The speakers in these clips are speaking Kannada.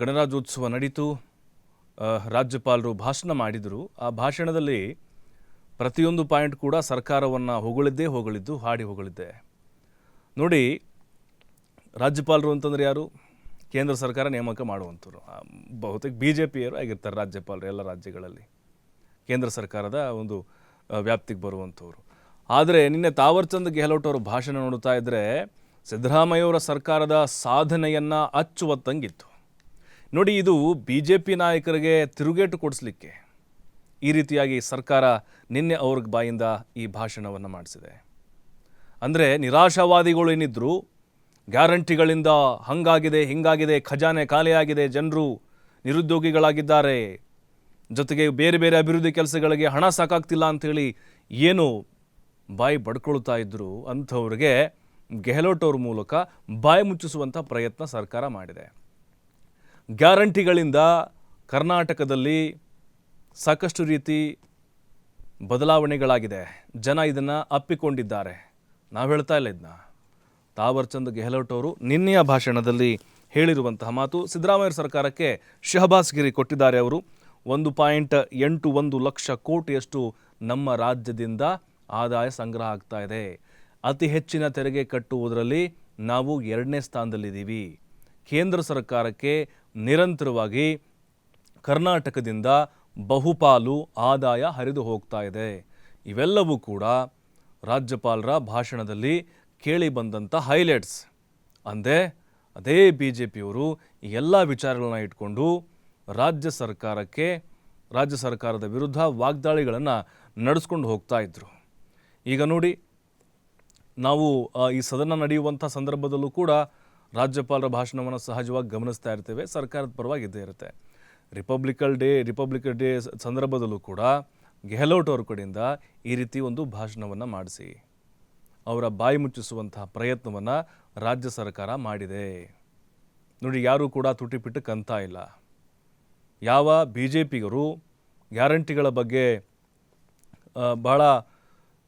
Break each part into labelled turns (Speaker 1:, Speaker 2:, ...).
Speaker 1: ಗಣರಾಜ್ಯೋತ್ಸವ ನಡೀತು. ರಾಜ್ಯಪಾಲರು ಭಾಷಣ ಮಾಡಿದರು. ಆ ಭಾಷಣದಲ್ಲಿ ಪ್ರತಿಯೊಂದು ಪಾಯಿಂಟ್ ಕೂಡ ಸರ್ಕಾರವನ್ನು ಹೊಗಳಿದ್ದೇ ಹೊಗಳಿದ್ದು, ಹಾಡಿ ಹೊಗಳಿದ್ದೆ. ನೋಡಿ, ರಾಜ್ಯಪಾಲರು ಅಂತಂದ್ರೆ ಯಾರು? ಕೇಂದ್ರ ಸರ್ಕಾರ ನೇಮಕ ಮಾಡುವಂಥವ್ರು. ಬಹುತೇಕ ಬಿ ಜೆ ಪಿಯರು ಆಗಿರ್ತಾರೆ ರಾಜ್ಯಪಾಲರು ಎಲ್ಲ ರಾಜ್ಯಗಳಲ್ಲಿ. ಕೇಂದ್ರ ಸರ್ಕಾರದ ಒಂದು ವ್ಯಾಪ್ತಿಗೆ ಬರುವಂಥವ್ರು. ಆದರೆ ನಿನ್ನೆ ತಾವರ್ಚಂದ್ ಗೆಹ್ಲೋಟ್ ಅವರು ಭಾಷಣ ನೋಡ್ತಾ ಇದ್ದರೆ ಸಿದ್ದರಾಮಯ್ಯವರ ಸರ್ಕಾರದ ಸಾಧನೆಯನ್ನು ಅಚ್ಚುವತ್ತಂಗಿತ್ತು. ನೋಡಿ, ಇದು ಬಿ ಜೆ ಪಿ ನಾಯಕರಿಗೆ ತಿರುಗೇಟು ಕೊಡಿಸ್ಲಿಕ್ಕೆ ಈ ರೀತಿಯಾಗಿ ಸರ್ಕಾರ ನಿನ್ನೆ ಅವ್ರ ಬಾಯಿಂದ ಈ ಭಾಷಣವನ್ನು ಮಾಡಿಸಿದೆ. ಅಂದರೆ ನಿರಾಶಾವಾದಿಗಳು ಏನಿದ್ರು, ಗ್ಯಾರಂಟಿಗಳಿಂದ ಹಂಗಾಗಿದೆ, ಹಿಂಗಾಗಿದೆ, ಖಜಾನೆ ಖಾಲಿಯಾಗಿದೆ, ಜನರು ನಿರುದ್ಯೋಗಿಗಳಾಗಿದ್ದಾರೆ, ಜೊತೆಗೆ ಬೇರೆ ಬೇರೆ ಅಭಿವೃದ್ಧಿ ಕೆಲಸಗಳಿಗೆ ಹಣ ಸಾಕಾಗ್ತಿಲ್ಲ ಅಂಥೇಳಿ ಏನು ಬಾಯಿ ಬಡ್ಕೊಳ್ತಾ ಇದ್ದರು ಅಂಥವ್ರಿಗೆ ಗೆಹ್ಲೋಟ್ ಅವ್ರ ಮೂಲಕ ಬಾಯಿ ಮುಚ್ಚಿಸುವಂಥ ಪ್ರಯತ್ನ ಸರ್ಕಾರ ಮಾಡಿದೆ. ಗ್ಯಾರಂಟಿಗಳಿಂದ ಕರ್ನಾಟಕದಲ್ಲಿ ಸಾಕಷ್ಟು ರೀತಿ ಬದಲಾವಣೆಗಳಾಗಿದೆ. ಜನ ಇದನ್ನು ಅಪ್ಪಿಕೊಂಡಿದ್ದಾರೆ. ನಾವು ಹೇಳ್ತಾ ಇಲ್ಲ ಇದನ್ನ ತಾವರ್ಚಂದ್ ಗೆಹ್ಲೋಟ್ ಅವರು ನಿನ್ನೆಯ ಭಾಷಣದಲ್ಲಿ ಹೇಳಿರುವಂತಹ ಮಾತು ಸಿದ್ದರಾಮಯ್ಯ ಸರ್ಕಾರಕ್ಕೆ ಶಹಬಾಸ್ ಗಿರಿ ಕೊಟ್ಟಿದ್ದಾರೆ ಅವರು. ಒಂದು ಪಾಯಿಂಟ್ ಎಂಟು ಒಂದು ಲಕ್ಷ ಕೋಟಿಯಷ್ಟು ನಮ್ಮ ರಾಜ್ಯದಿಂದ ಆದಾಯ ಸಂಗ್ರಹ ಆಗ್ತಾ ಇದೆ. ಅತಿ ಹೆಚ್ಚಿನ ತೆರಿಗೆ ಕಟ್ಟುವುದರಲ್ಲಿ ನಾವು ಎರಡನೇ ಸ್ಥಾನದಲ್ಲಿದ್ದೀವಿ. ಕೇಂದ್ರ ಸರ್ಕಾರಕ್ಕೆ ನಿರಂತರವಾಗಿ ಕರ್ನಾಟಕದಿಂದ ಬಹುಪಾಲು ಆದಾಯ ಹರಿದು ಹೋಗ್ತಾ ಇದೆ. ಇವೆಲ್ಲವೂ ಕೂಡ ರಾಜ್ಯಪಾಲರ ಭಾಷಣದಲ್ಲಿ ಕೇಳಿ ಬಂದಂಥ ಹೈಲೈಟ್ಸ್. ಅಂದೇ ಅದೇ ಬಿ ಜೆ ಪಿಯವರು ಎಲ್ಲ ವಿಚಾರಗಳನ್ನ ಇಟ್ಕೊಂಡು ರಾಜ್ಯ ಸರ್ಕಾರಕ್ಕೆ, ರಾಜ್ಯ ಸರ್ಕಾರದ ವಿರುದ್ಧ ವಾಗ್ದಾಳಿಗಳನ್ನು ನಡೆಸ್ಕೊಂಡು ಹೋಗ್ತಾ ಇದ್ರು. ಈಗ ನೋಡಿ, ನಾವು ಈ ಸದನ ನಡೆಯುವಂಥ ಸಂದರ್ಭದಲ್ಲೂ ಕೂಡ ರಾಜ್ಯಪಾಲರ ಭಾಷಣವನ್ನು ಸಹಜವಾಗಿ ಗಮನಿಸ್ತಾ ಇರ್ತೇವೆ. ಸರ್ಕಾರದ ಪರವಾಗಿ ಇದ್ದೇ ಇರುತ್ತೆ. ರಿಪಬ್ಲಿಕಲ್ ಡೇ ರಿಪಬ್ಲಿಕಲ್ ಡೇ ಸಂದರ್ಭದಲ್ಲೂ ಕೂಡ ಗೆಹ್ಲೋಟ್ ಅವ್ರ ಕಡೆಯಿಂದ ಈ ರೀತಿ ಒಂದು ಭಾಷಣವನ್ನು ಮಾಡಿಸಿ. ಅವರ ಬಾಯಿ ಮುಚ್ಚಿಸುವಂತಹ ಪ್ರಯತ್ನವನ್ನು ರಾಜ್ಯ ಸರ್ಕಾರ ಮಾಡಿದೆ. ನೋಡಿ, ಯಾರೂ ಕೂಡ ತುಟಿಪಿಟ್ಟು ಕಂತ ಇಲ್ಲ. ಯಾವ ಬಿ ಜೆ ಪಿಗರು ಗ್ಯಾರಂಟಿಗಳ ಬಗ್ಗೆ ಬಹಳ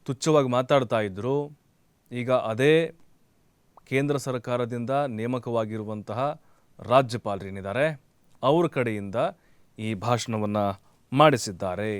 Speaker 1: ತುಚ್ಛವಾಗಿ ಮಾತಾಡ್ತಾ ಇದ್ದರು ಈಗ ಅದೇ ಕೇಂದ್ರ ಸರ್ಕಾರದಿಂದ ನೇಮಕವಾಗಿರುವಂತಹ ರಾಜ್ಯಪಾಲರೇನಿದ್ದಾರೆ ಅವರ ಕಡೆಯಿಂದ ಈ ಭಾಷಣವನ್ನು ಮಾಡಿಸಿದ್ದಾರೆ.